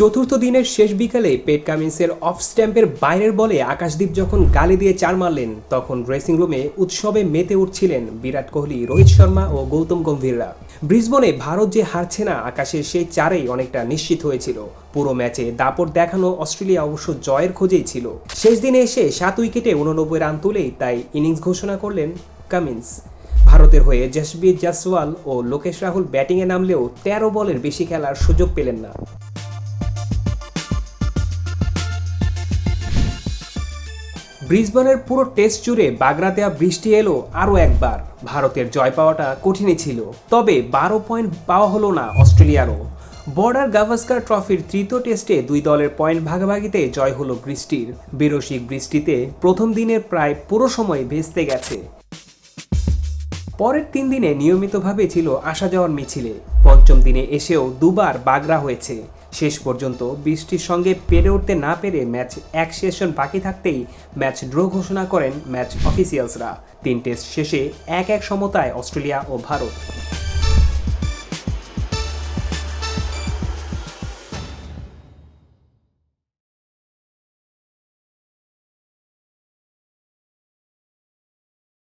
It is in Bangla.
চতুর্থ দিনের শেষ বিকালে পেট কামিন্সের অফ স্ট্যাম্পের বাইরের বলে আকাশদীপ যখন গালি দিয়ে চার মারলেন, তখন ড্রেসিং রুমে উৎসবে মেতে উঠছিলেন বিরাট কোহলি, রোহিত শর্মা ও গৌতম গম্ভীররা। ব্রিসবনে ভারত যে হারছে না আকাশের সেই চারেই অনেকটা নিশ্চিত হয়েছিল। পুরো ম্যাচে দাপট দেখানো অস্ট্রেলিয়া অবশ্য জয়ের খোঁজেই ছিল। শেষ দিনে এসে সাত উইকেটে উননব্বই রান তুলেই তাই ইনিংস ঘোষণা করলেন কামিন্স। ভারতের হয়ে জসবীর জাসওয়াল ও লোকেশ রাহুল ব্যাটিংয়ে নামলেও তেরো বলের বেশি খেলার সুযোগ পেলেন না। ব্রিসবনের পুরো টেস্ট জুড়ে বাগড়া দেওয়া বৃষ্টি এলো আরও একবার। ভারতের জয় পাওয়াটা কঠিনই ছিল। তবে বারো পয়েন্ট পাওয়া হলো না অস্ট্রেলিয়ারও। বর্ডার গাভাস্কার ট্রফির তৃতীয় টেস্টে দুই দলের পয়েন্ট ভাগাভাগিতে জয় হলো বৃষ্টির। বেরসিক বৃষ্টিতে প্রথম দিনের প্রায় পুরো সময় ভেস্তে গেছে। পরের তিন দিনে নিয়মিতভাবে ছিল আসা যাওয়ার মিছিলে। পঞ্চম দিনে এসেও দুবার বাগড়া হয়েছে। শেষ পর্যন্ত বৃষ্টির সঙ্গে পেরে উঠতে না পেরে ম্যাচ এক সেশন বাকি থাকতেই ম্যাচ ড্র ঘোষণা করেন ম্যাচ অফিসিয়ালসরা। তিন টেস্ট শেষে এক এক সমতায় অস্ট্রেলিয়া ও ভারত।